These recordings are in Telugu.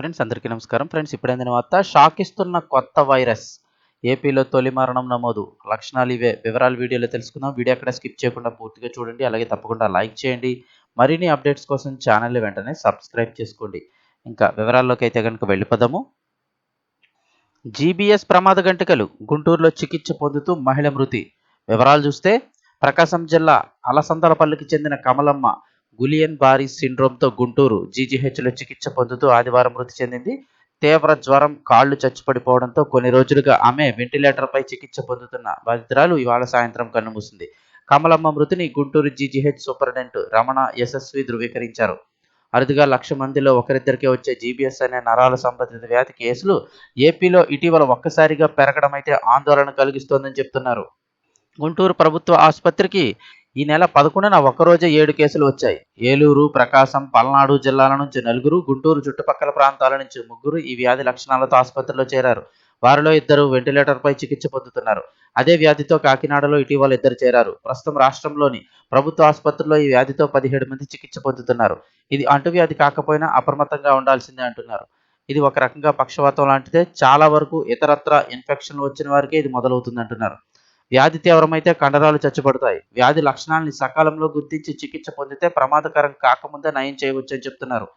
ఫ్రెండ్స్ అందరికీ నమస్కారం. ఫ్రెండ్స్ ఇప్పుడైన వార్త షాక్ ఇస్తున్న కొత్త వైరస్. ఏపీలో తొలి మరణం నమోదు. లక్షణాలు ఇవే. వివరాలు వీడియోలో తెలుసుకుందాం. వీడియో అక్కడ స్కిప్ చేయకుండా పూర్తిగా చూడండి. అలాగే తప్పకుండా లైక్ చేయండి. మరిన్ని అప్డేట్స్ కోసం ఛానల్ వెంటనే సబ్స్క్రైబ్ చేసుకోండి. ఇంకా వివరాల్లోకి అయితే కనుక వెళ్ళిపోదాము. జీబీఎస్ ప్రమాద గంటికలు గుంటూరులో చికిత్స పొందుతూ మహిళ మృతి. వివరాలు చూస్తే ప్రకాశం జిల్లా అలసందలపల్లికి చెందిన కమలమ్మ గులియన్ బారీ సిండ్రోమ్తో గుంటూరు జీజీహెచ్లో చికిత్స పొందుతూ ఆదివారం మృతి చెందింది. తీవ్ర జ్వరం కాళ్ళు చచ్చిపడిపోవడంతో కొన్ని రోజులుగా ఆమె వెంటిలేటర్పై చికిత్స పొందుతున్న బాధితురాలు ఇవాళ సాయంత్రం కన్నుమూసింది. కమలమ్మ మృతిని గుంటూరు జీజీహెచ్ సూపరింటెండెంట్ రమణ యశస్వి ధృవీకరించారు. అరుదుగా లక్ష మందిలో ఒకరిద్దరికే వచ్చే జీబీఎస్ అనే నరాల సంబంధిత వ్యాధి కేసులు ఏపీలో ఇటీవల ఒక్కసారిగా పెరగడం అయితే ఆందోళన కలిగిస్తోందని చెప్తున్నారు. గుంటూరు ప్రభుత్వ ఆసుపత్రికి ఈ నెల పదకొండున ఒక్కరోజే ఏడు కేసులు వచ్చాయి. ఏలూరు ప్రకాశం పల్నాడు జిల్లాల నుంచి నలుగురు గుంటూరు చుట్టుపక్కల ప్రాంతాల నుంచి ముగ్గురు ఈ వ్యాధి లక్షణాలతో ఆసుపత్రిలో చేరారు. వారిలో ఇద్దరు వెంటిలేటర్పై చికిత్స పొందుతున్నారు. అదే వ్యాధితో కాకినాడలో ఇటీవల ఇద్దరు చేరారు. ప్రస్తుతం రాష్ట్రంలోని ప్రభుత్వ ఆసుపత్రుల్లో ఈ వ్యాధితో పదిహేడు మంది చికిత్స పొందుతున్నారు. ఇది అంటువ్యాధి కాకపోయినా అప్రమత్తంగా ఉండాల్సిందే అంటున్నారు. ఇది ఒక రకంగా పక్షవాతం లాంటిదే. చాలా వరకు ఇతరత్ర ఇన్ఫెక్షన్లు వచ్చిన వారికే ఇది మొదలవుతుంది అంటున్నారు. వ్యాధి తీవ్రమైతే కండరాలు చచ్చుపడతాయి. వ్యాధి లక్షణాలని సకాలంలో గుర్తించి చికిత్స పొందితే ప్రమాదకరం కాకముందే నయం చేయవచ్చని చెప్తున్నారు.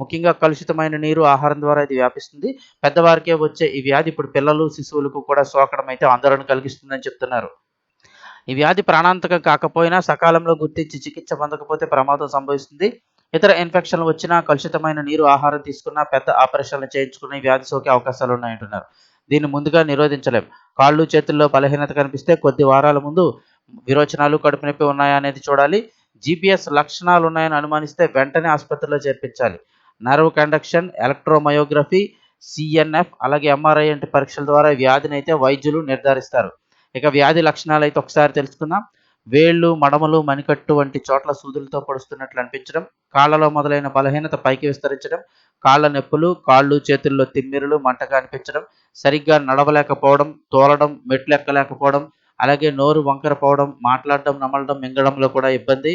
ముఖ్యంగా కలుషితమైన నీరు ఆహారం ద్వారా ఇది వ్యాపిస్తుంది. పెద్దవారికే వచ్చే ఈ వ్యాధి ఇప్పుడు పిల్లలు శిశువులకు కూడా సోకడం అయితే ఆందోళన కలిగిస్తుందని చెప్తున్నారు. ఈ వ్యాధి ప్రాణాంతకం కాకపోయినా సకాలంలో గుర్తించి చికిత్స పొందకపోతే ప్రమాదం సంభవిస్తుంది. ఇతర ఇన్ఫెక్షన్లు వచ్చినా కలుషితమైన నీరు ఆహారం తీసుకున్నా పెద్ద ఆపరేషన్లు చేయించుకుని వ్యాధి సోకే అవకాశాలు ఉన్నాయంటున్నారు. దీన్ని ముందుగా నిరోధించలేం. కాళ్ళు చేతుల్లో బలహీనత కనిపిస్తే కొద్ది వారాల ముందు విరోచనాలు కడుపు నొప్పి ఉన్నాయా అనేది చూడాలి. జీపీఎస్ లక్షణాలు ఉన్నాయని అనుమానిస్తే వెంటనే ఆసుపత్రిలో చేర్పించాలి. నర్వ్ కండక్షన్ ఎలక్ట్రోమయోగ్రఫీ సిఎన్ఎఫ్ అలాగే ఎంఆర్ఐ వంటి పరీక్షల ద్వారా వ్యాధిని అయితే వైద్యులు నిర్ధారిస్తారు. ఇక వ్యాధి లక్షణాలు అయితే ఒకసారి తెలుసుకుందాం. వేళ్ళు మడమలు మణికట్టు వంటి చోట్ల సూదులతో పొడుస్తున్నట్లు అనిపించడం కాళ్ళలో మొదలైన బలహీనత పైకి విస్తరించడం కాళ్ళ నొప్పులు కాళ్ళు చేతుల్లో తిమ్మిరులు మంటగా అనిపించడం సరిగ్గా నడవలేకపోవడం తోలడం మెట్లు ఎక్కలేకపోవడం అలాగే నోరు వంకరపోవడం మాట్లాడడం నమలడం మింగడంలో కూడా ఇబ్బంది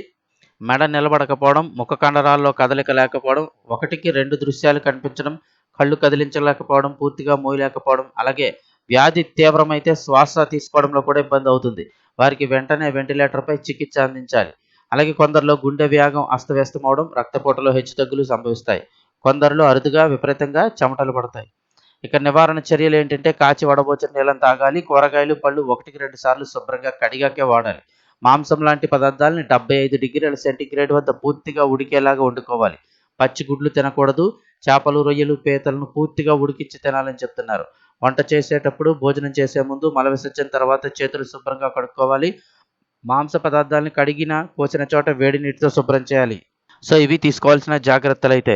మెడ నిలబడకపోవడం ముఖ కండరాల్లో కదలిక లేకపోవడం ఒకటికి రెండు దృశ్యాలు కనిపించడం కళ్ళు కదిలించలేకపోవడం పూర్తిగా మోయలేకపోవడం అలాగే వ్యాధి తీవ్రమైతే శ్వాస తీసుకోవడంలో కూడా ఇబ్బంది అవుతుంది. వారికి వెంటనే వెంటిలేటర్పై చికిత్స అందించాలి. అలాగే కొందరిలో గుండె వ్యాగం అస్తవ్యస్తమవడం రక్తపోటులో హెచ్చుతగ్గులు సంభవిస్తాయి. కొందరిలో అరుదుగా విపరీతంగా చెమటలు పడతాయి. ఇక నివారణ చర్యలు ఏంటంటే కాచి వడబోచిన నీళ్ళని తాగాలి. కూరగాయలు పళ్ళు ఒకటికి రెండు సార్లు శుభ్రంగా కడిగాకే వాడాలి. మాంసం లాంటి పదార్థాలని డెబ్బై ఐదు డిగ్రీల సెంటీగ్రేడ్ వద్ద పూర్తిగా ఉడికేలాగా వండుకోవాలి. పచ్చి గుడ్లు తినకూడదు. చేపలు రొయ్యలు పీతలను పూర్తిగా ఉడికించి తినాలని చెప్తున్నారు. వంట చేసేటప్పుడు భోజనం చేసే ముందు మల విసర్జన తర్వాత చేతులు శుభ్రంగా కడుక్కోవాలి. మాంస పదార్థాలను కడిగిన కోసిన చోట వేడి నీటితో శుభ్రం చేయాలి. సో ఇవి తీసుకోవాల్సిన జాగ్రత్తలు అయితే